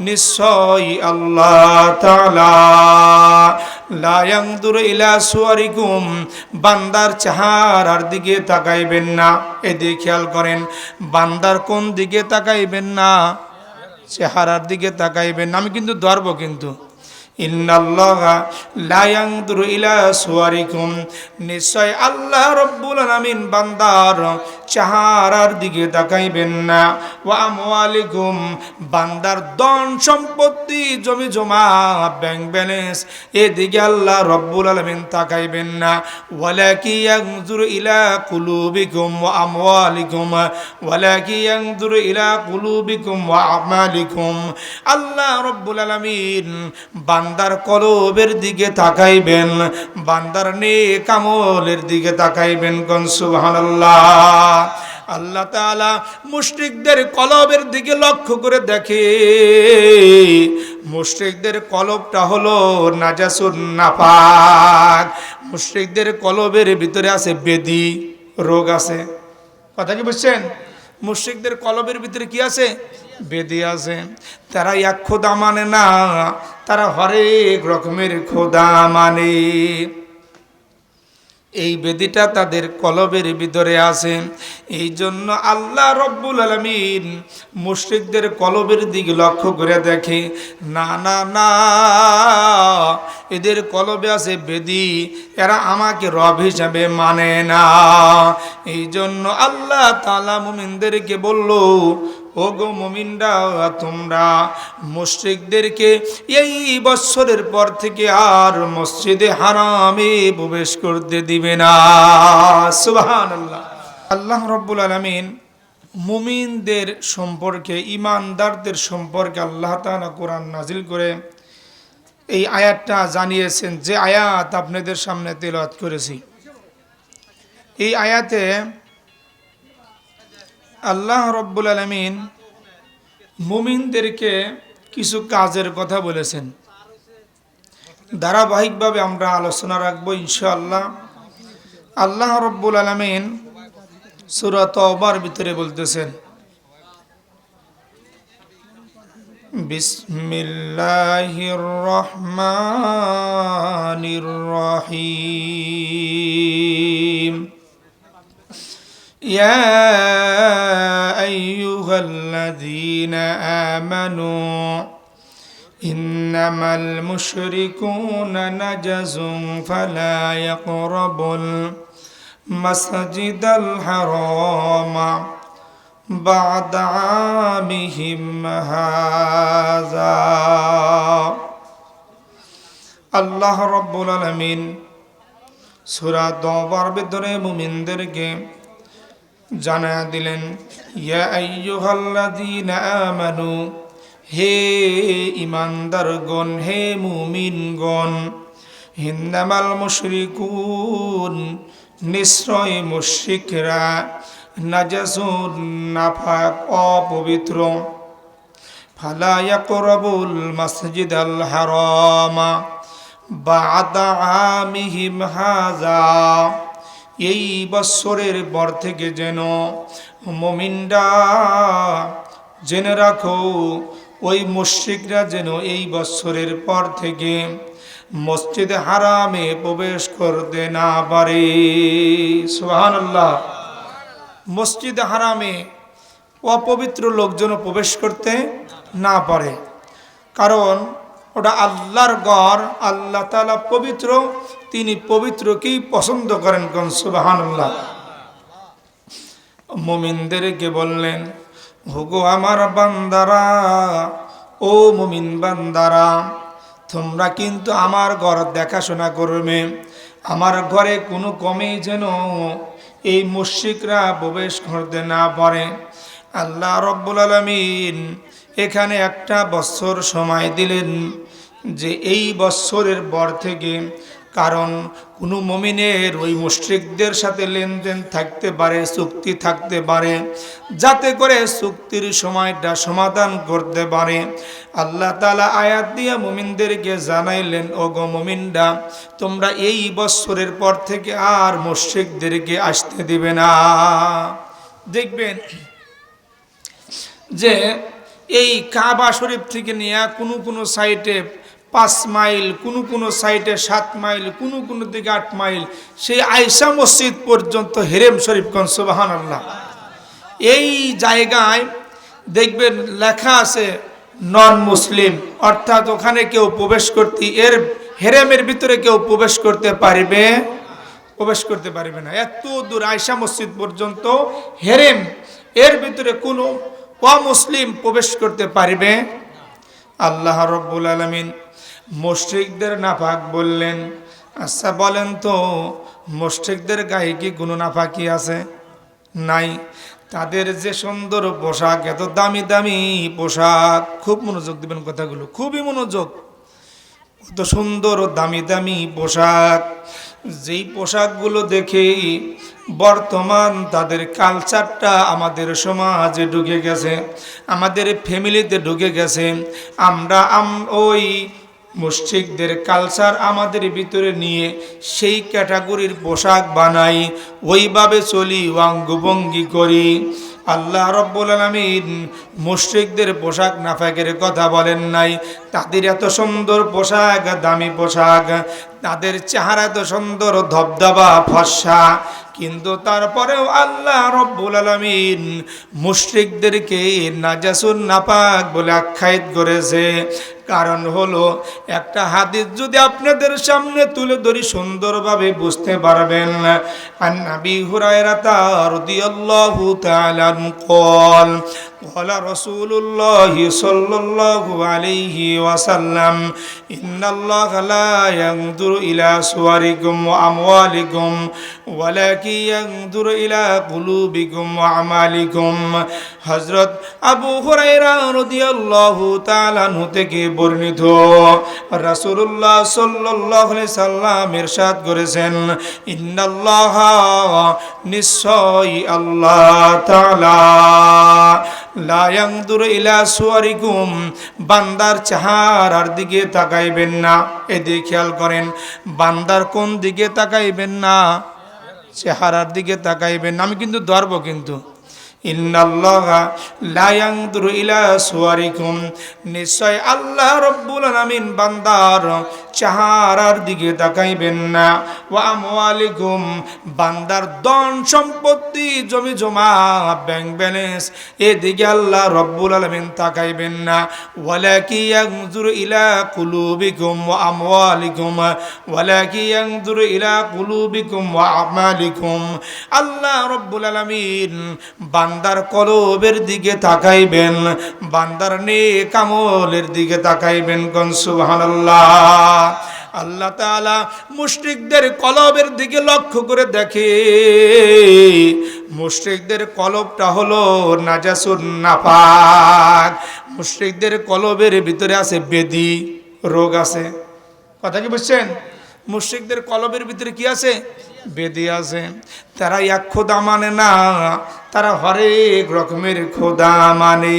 নিশ্চয় আল্লাহ তালা লায়াংদুর ইলা সুওয়ারিকুম বান্দার চাহারার দিকে তাকাইবেন না। এদিকে খেয়াল করেন, বান্দার কোন দিকে তাকাইবেন না? চেহারার দিকে তাকাইবেন না। আমি কিন্তু ধরবো কিন্তু। ইন্নাল্লাহা লা ইয়ানজুরু ইলা সুওয়ারিকুম নিশ্চয় আল্লাহ রব্বুল আলামিন বান্দার চেহারার দিকে তাকাইবেন না। ওয়া বান্দার ধন সম্পত্তি, জমি জমা, ব্যাংক ব্যালেন্স, এদিকে আল্লাহ রব্বুল আলামিন তাকাইবেন না। ওয়ালাকি ইয়ানজুরু ইলা কুলুবিকুম ওয়া আমওয়ালিকুম, ওয়ালাকি ইয়ানজুরু ইলা কুলুবিকুম ওয়া আমালিকুম। আল্লাহ রব্বুল আলামিন বান্দার কলবের দিকে তাকাইবেন, বান্দার নেক আমলের দিকে তাকাইবেন কোন সুবহানাল্লাহ। আল্লাহ তাআলা মুশরিকদের কলবের দিকে লক্ষ্য করে দেখে, মুশরিকদের কলবটা হলো নাজাসুন নাপাক। মুশরিকদের কলবের ভিতরে আছে বেদি, রোগ আছে। কথা কি বুঝছেন? মুশরিকদের কলবের ভিতরে কি আছে? বেদি আছে, তারা এক খোদা মানে না, তারা হরেক রকমের খোদা মানে। এই বেদিটা তাদের কলবের ভিতরে আছে। এই জন্য আল্লাহ রব্বুল আলমিন মুশ্রিকদের কলবের দিকে লক্ষ্য করে দেখে, না না না, এদের কলবে আছে বেদি, এরা আমাকে রব হিসাবে মানে না। এই জন্য আল্লাহ তালা মুমিনদেরকে বলল ও গো মুমিনরা, তোমরা মুশ্রিকদেরকে এই বৎসরের পর থেকে আর মসজিদে হারামে প্রবেশ করতে দিবে না। সুবাহান আল্লাহ আল্লাহ রব্বুল আলমিন মুমিনদের সম্পর্কে ইমানদারদের সম্পর্কে আল্লাহ তাআলা কোরআন নাজিল করে এই আয়াতটা জানিয়েছেন, যে আয়াত আপনাদের সামনে তেলাওয়াত করেছি। এই আয়াতে আল্লাহ রব্বুল আলমিন মুমিনদেরকে কিছু কাজের কথা বলেছেন। ধারাবাহিকভাবে আমরা আলোচনা রাখব ইনশাআল্লাহ। আল্লাহ রব্বুল আলমিন সুরাত অবার ভিতরে বলতেছেন, বিসমিল্লাহির রহমানির রহিম। ইয়া الذين آمنوا إنما المشركون نجز فلا يقربوا المسجد الحرام بعد عامهم هذا الله رب العالمين সুরা দবার ভিতরে মুমিনদেরকে জানা দিলেন আমানু, হে ইমানদারগণ হে মুমিনগণ হিন্দামাল মুশরিকুন, নিশ্চয় মুশরিকরা নাজাসুন নাফাক, অপবিত্র। ফালা ইয়াকরাবুল আল হারামা বাদা আমিহিম হাযা। এই বৎসরের পর থেকে যেন মমিনরা জেনে রাখো, ওই মুশ্রিকরা যেন এই বৎসরের পর থেকে মসজিদে হারামে প্রবেশ করতে না পারে। সোহানল্লাহ মসজিদ হারামে অপবিত্র লোকজন প্রবেশ করতে না পারে। কারণ ওটা আল্লাহর গড়, আল্লাহ তালা পবিত্র, তিনি পবিত্রকেই পছন্দ করেন কোন? সুবাহান্লাহ মুমিনদেরকে বললেন, হুগো আমার বান্দারা, ও মুমিন বান্দারা, তোমরা কিন্তু আমার ঘর দেখাশোনা করবে। আমার ঘরে কোনো কমেই যেন এই মুশিকরা প্রবেশ করতে না পারে। আল্লাহ রব্বুল আলমিন এখানে একটা বছর সময় দিলেন যে এই বৎসরের পর থেকে কারণ কোনো মমিনের ওই মুশ্রিকদের সাথে লেনদেন থাকতে পারে, চুক্তি থাকতে পারে, যাতে করে চুক্তির সময়টা সমাধান করতে পারে। আল্লাহ তালা আয়াত দিয়া মুমিনদেরকে জানাইলেন ও গো মুমিনরা, তোমরা এই বৎসরের পর থেকে আর মুশ্রিকদেরকে আসতে দিবে না। দেখবেন যে এই কাবা শরীফ থেকে নিয়ে কোনো কোনো সাইটে পাঁচ মাইল, কোনো কোনো সাইটে সাত মাইল, কোনো কোনো দিকে আট মাইল, সেই আয়সা মসজিদ পর্যন্ত হেরেম শরীফ কনসবাহান আল্লাহ এই জায়গায় দেখবেন লেখা আছে নন মুসলিম, অর্থাৎ ওখানে কেউ প্রবেশ করতে, এর হেরেমের ভিতরে কেউ প্রবেশ করতে পারবে, প্রবেশ করতে পারবে না। এত দূর আয়সা মসজিদ পর্যন্ত হেরেম, এর ভিতরে কোনো অমুসলিম প্রবেশ করতে পারবে? আল্লাহ রব্বুল আলমিন মুশ্রিকদের নাফাক বললেন আচ্ছা বলেন তো, মুশ্রিকদের গায়ে কি কোনো নাফাকি আছে? নাই। তাদের যে সুন্দর পোশাক, এত দামি দামি পোশাক, খুব মনোযোগ দিবেন কথাগুলো, খুবই মনোযোগ। কত সুন্দর ও দামি দামি পোশাক। যেই পোশাকগুলো দেখে বর্তমান তাদের কালচারটা আমাদের সমাজে ঢুকে গেছে, আমাদের ফ্যামিলিতে ঢুকে গেছে। আমরা আম, ওই মুশ্রিকদের কালচার আমাদের ভিতরে নিয়ে সেই ক্যাটাগরির পোশাক বানাই, ওইভাবে চলি, অঙ্গভঙ্গি করি। আল্লাহ রব্বুল আলমিন মুশ্রিকদের পোশাক নাফাকের কথা বলেন নাই। তাদের এত সুন্দর পোশাক, দামি পোশাক, তাদের চেহারা এত সুন্দর, ধবধবা, ফর্সা। কিন্তু তারপরেও আল্লাহ রব্বুল আলমিন মুশ্রিকদেরকে নাজাসুর নাপাক বলে আখ্যায়িত করেছে। কারণ হলো, একটা হাদিস যদি আপনাদের সামনে তুলে ধরি সুন্দরভাবে বুঝতে পারবেন। আন্নাবি হুরায়রা তার দিয়াল্লাহু তাআলা কল قال رسول الله صلى الله عليه وسلم إن الله لا ينظر إلى صوركم وأموالكم ولكن ينظر إلى قلوبكم وأعمالكم হজরত আবু হুরাইরা রাদিয়াল্লাহু তাআলা আনহু থেকে বর্ণিত রাসূলুল্লাহ সাল্লাল্লাহু আলাইহি সাল্লাম ইরশাদ করেছেন ইন্নাল্লাহ নিশ্চয় আল্লাহ তাআলা লা দূর ইলা সুয়ারিকুম, বান্দার চেহারার দিকে তাকাইবেন না। এদিকে খেয়াল করেন, বান্দার কোন দিকে তাকাইবেন না? চেহারার দিকে তাকাইবেন আমি কিন্তু ধরবো কিন্তু। নিশ্চয় আল্লাহ রব্বুল আলামিন বান্দার চেহারার দিকে তাকাইবেন না। ওয়া বান্দার ধন সম্পত্তি, জমি জমা, ব্যাংক ব্যালেন্স, এদিকে আল্লাহ রব্বুল আলামিন তাকাইবেন না। ওয়ালাকি ইলা কুলুবিকুম ওয়া আমওয়ালিকুম ইলা কুলুবিকুম ওয়া আল্লাহ রব্বুল আলামিন বান্দার কলবের দিকে তাকাইবেন, বান্দার নেক আমলের দিকে তাকাইবেন সুবহানাল্লাহ। আল্লাহ তাআলা মুশরিকদের কলবের দিকে লক্ষ্য করে দেখে, মুশরিকদের কলবটা হলো নাজাসুন নাপাক মুশরিকদের কলবের ভিতরে আছে বেদি, রোগ আছে। কথা কি বুঝছেন? মুশরিকদের কলবের ভিতরে কি আছে? বেদি আছে, তারা এক খোদা মানে না, তারা হরেক রকমের খোদা মানে।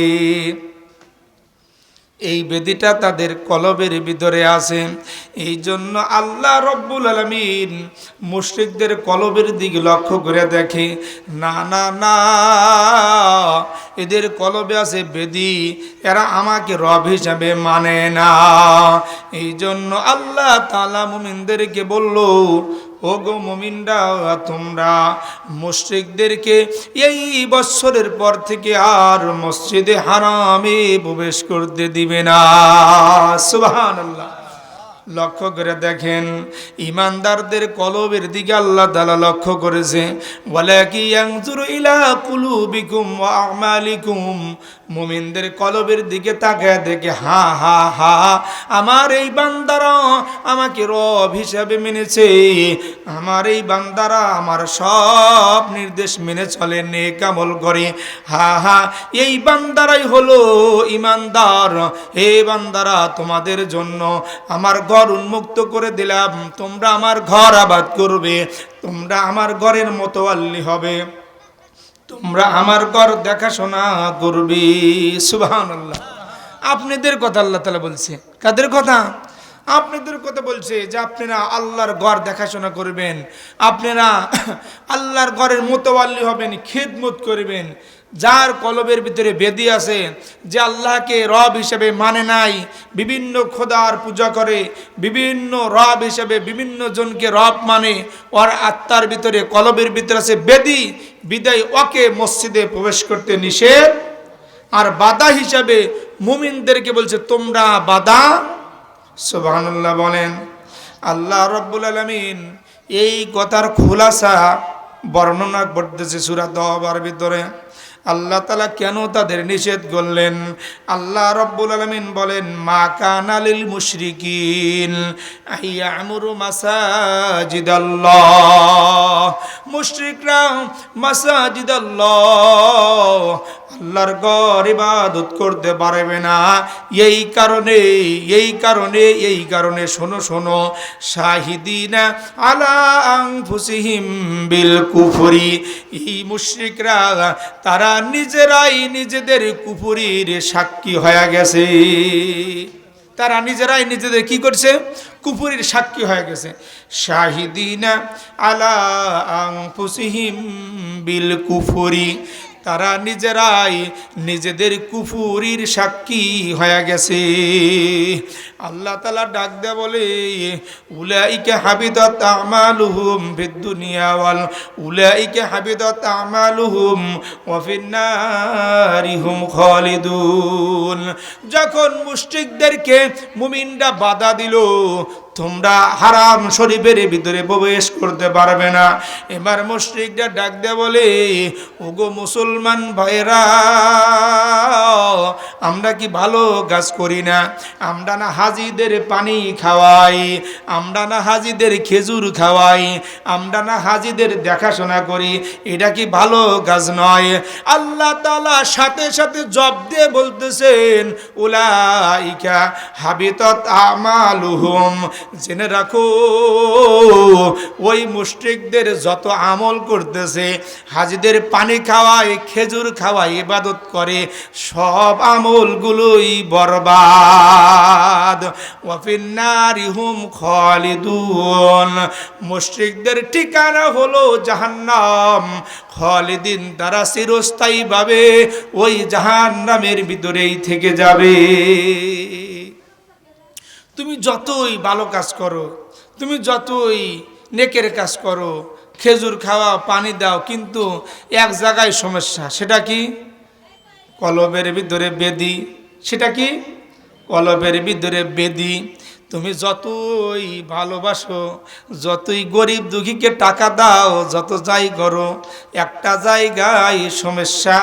এই বেদিটা তাদের কলবের ভিতরে আছে। এই জন্য আল্লাহ রব্বুল আলমিন মুশ্রিকদের কলবের দিকে লক্ষ্য করে দেখে, না না না, এদের কলবে আছে বেদি, এরা আমাকে রব হিসাবে মানে না। এই জন্য আল্লাহ তালা মুমিনদেরকে বলল ও গো মুমিনরা, তোমরা মুশ্রিকদেরকে এই বৎসরের পর থেকে আর মসজিদে হারামে প্রবেশ করতে দিবে না। সুবাহ আল্লাহ লক্ষ্য করে দেখেন, ইমানদারদের কলবের দিকে আল্লাহ তালা লক্ষ্য করেছে বলে মুমিনদের কলবের দিকে তাকায় দেখে, হা হা হা, আমার এই বান্দারা আমাকে রব হিসাবে মেনেছে, আমার এই বান্দারা আমার সব নির্দেশ মেনে চলে, নেক কামল করে, হা হা, এই বান্দারাই হলো ইমানদার, হে বান্দারা তোমাদের জন্য আমার ঘর উন্মুক্ত করে দিলাম, তোমরা আমার ঘর আবাদ করবে, তোমরা আমার ঘরের মতো আল্লি হবে, তোমরা আমার ঘর দেখাশোনা করবি। সুবাহ আপনাদের কথা আল্লাহ তালা বলছে। কাদের কথা? আপনাদের কথা বলছে যে আপনারা আল্লাহর ঘর দেখাশোনা করবেন, আপনারা আল্লাহর ঘরের মোতোয়াল্লি হবেন, খিদমত করবেন। যার কলবের ভিতরে বেদি আছে, যে আল্লাহকে রব হিসেবে মানে নাই, বিভিন্ন খোদার পূজা করে, বিভিন্ন রব হিসেবে বিভিন্ন জনকে রব মানে ওর আত্মার ভিতরে, কলবের ভিতরে আছে বেদি, বিদায় ওকে মসজিদে প্রবেশ করতে নিষেধ। আর বাদা হিসাবে মুমিনদেরকে বলছে, তোমরা বাদা সুবহানাল্লাহ বলেন, আল্লাহ রব্বুল আলমিন এই কথার খোলাসা বর্ণনা করতেছে সুরা দবার ভিতরে। আল্লাহ তালা কেন তাদের নিষেধ করলেন? আল্লাহ রব্বুল আলমিন বলেন, মা কানালিল মুশরিকিন আইয়ামুরু মাসাজিদাল্লাহ। মুশরিকরা মাসাজিদাল্লাহ আল্লাহর গর ইবাদত করতে পারবে না। এই কারণে এই কারণে এই কারণে শোনো শোনো। শাহিদিনা আলা আনফুসিহিম বিল কুফরি। এই মুশরিকরা, তারা নিজেরাই নিজেদের কুফরির সাক্ষী হয়ে গেছে। তারা নিজেরাই নিজেদের কি করছে? কুফুরির সাক্ষী হয়ে গেছে। শাহিদিনা আলা আনফুসিহিম বিল কুফরি। তারা নিজেরাই নিজেদের কুফুরির সাক্ষী হয়ে গেছে। আল্লাহ তালা ডাক দেয়া বলে, উলাইকে হাবিদত আমালুহুম ফিদ্দুনিয়া ওয়াল, উলাইকে হাবিদত আমালুহুম ওয়াফিন্নারিহুম খালিদুন। যখন মুশরিকদেরকে মুমিনরা বাধা দিল তোমরা হারাম শরীফের ভিতরে প্রবেশ করতে পারবে না। এবার মুশ্রিকরা ডাক দেয়া বলে, ওগো মুসলমান ভাইরা আমরা কি ভালো কাজ করি না? আমরা না হাজিদের পানি খাওয়াই, আমরা না হাজিদের খেজুর খাওয়াই, আমরা না হাজিদের দেখাশোনা করি, এটা কি ভালো কাজ নয়? আল্লাহ তালা সাথে সাথে জব দিয়ে বলতেছেন, উলাইকা হাবিতত আমালুহুম। জেনে রাখো, ওই মুশরিকদের যত আমল করতেছে, হাজিদের পানি খাওয়ায়, খেজুর খাওয়ায়, ইবাদত করে, সব আমলগুলোই বরবাদ। ওয়াফিন্নারিহুম খালিদুন। মুশরিকদের ঠিকানা হলো জাহান্নাম। খালিদিন তারা চিরস্থায়ীভাবে ওই জাহান্নামের ভিতরেই থেকে যাবে। তুমি যতই ভালো কাজ করো, তুমি যতই নেকের কাজ করো, খেজুর খাওয়া, পানি দাও, কিন্তু এক জায়গায় সমস্যা, সেটা কি? কলবের ভিতরে বেদি। সেটা কি? কলবের ভিতরে বেদি। তুমি যতই ভালোবাসো, যতই গরিব দুঃখীকে টাকা দাও, যত যাই করো, একটা জায়গায় সমস্যা,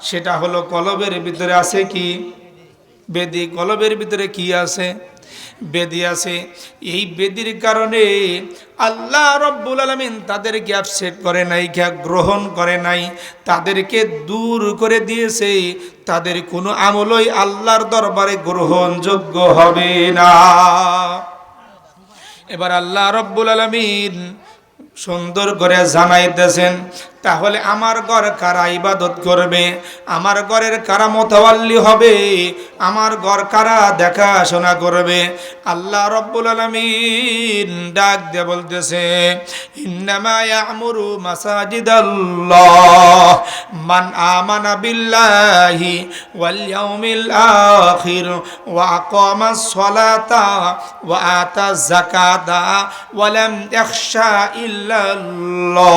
সেটা হলো কলবের ভিতরে আছে কি? বেদি কলবের ভিতরে কি আছে? বেদি আছে। এই বেদির কারণে আল্লাহ রব্বুল আলমিন তাদেরকে অ্যাপসেট করে নাই গ্রহণ করে নাই। তাদেরকে দূর করে দিয়েছে। তাদের কোনো আমলই আল্লাহর দরবারে গ্রহণযোগ্য হবে না। এবার আল্লাহ রব্বুল আলমিন সুন্দর করে জানাইতেছেন তাহলে আমার ঘর কারা ইবাদত করবে? আমার ঘরের কারা মোতাবাল্লি হবে? আমার ঘর কারা দেখাশোনা করবে? আল্লাহ রব্বুল আলমিন ডাক দিয়ে বলতেছে, ইন্নামা ইয়ামুরু মাসাজিদাল্লাহ মান আমানা বিল্লাহি ওয়াল ইয়াউমিল আখির ওয়া আকামাস সালাতা ওয়া আতা যাকাতা ওয়া লাম ইল্লাল্লাহ।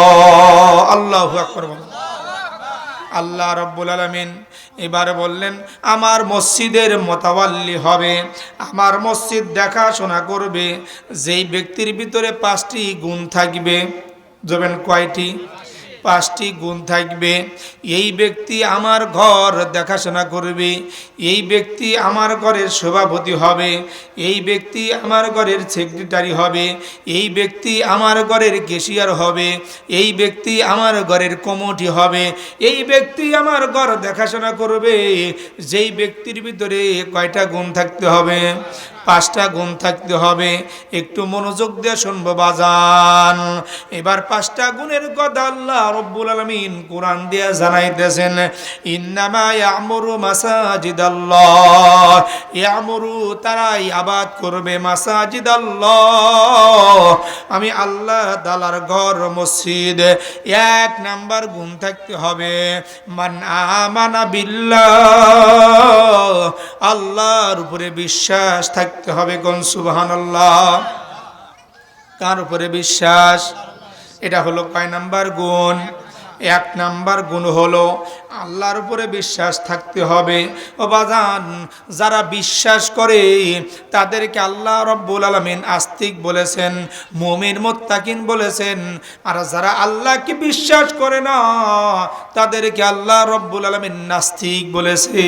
আল্লাহু আকবার বলেন। আল্লাহ রব্বুল আলমিন এবার বললেন, আমার মসজিদের মতাবাল্লি হবে, আমার মসজিদ দেখাশোনা করবে, যেই ব্যক্তির ভিতরে পাঁচটি গুণ থাকবে যাবেন কয়টি? পাঁচটি গুণ থাকবে। এই ব্যক্তি আমার ঘর দেখাশোনা করবে। এই ব্যক্তি আমার ঘরের সভাপতি হবে। এই ব্যক্তি আমার ঘরের সেক্রেটারি হবে। এই ব্যক্তি আমার ঘরের কেশিয়ার হবে। এই ব্যক্তি আমার ঘরের কমিটি হবে। এই ব্যক্তি আমার ঘর দেখাশোনা করবে। যেই ব্যক্তির ভিতরে কয়টা গুণ থাকতে হবে? পাঁচটা গুণ থাকতে হবে। একটু মনোযোগ দিয়ে শুনব বাজান। এবার পাঁচটা গুণের কথা আল্লাহ রব্বুল আলমিন কোরআন দিয়ে জানাইতেছেন, ইন্নামা ইয়ামুরু মাসাজিদ আল্লাহ ইয়ামুরু তারাই আবাদ করবে মাসাজিদ আল্লাহ আমি আল্লাহ তালার ঘর, মসজিদ, এক নাম্বার গুণ থাকতে হবে। মান আমানা আল্লাহর উপরে বিশ্বাস থাকতে হবে কোন সুবহান আল্লাহ কার উপরে বিশ্বাস? এটা হলো কয় নাম্বার গুণ? এক নাম্বার গুণ হলো আল্লাহর উপরে বিশ্বাস থাকতে হবে। ও বাজান, যারা বিশ্বাস করে, তাদেরকে আল্লাহ রব্বুল আলমিন আস্তিক বলেছেন, মুমিন, মোত্তাকিন বলেছেন। আর যারা আল্লাহকে বিশ্বাস করে না, তাদেরকে আল্লাহ রব্বুল আলমিন নাস্তিক বলেছে।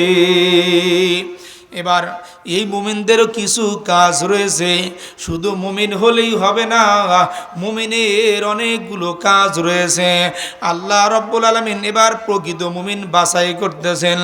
এবার এই মুমিনদেরও কিছু কাজ রয়েছে। শুধু মুমিন হলেই হবে না, মুমিনের অনেকগুলো কাজ রয়েছে। আল্লাহ রব্বুল আলমিন এবার প্রকৃত মুমিন বাছাই করতেছেন।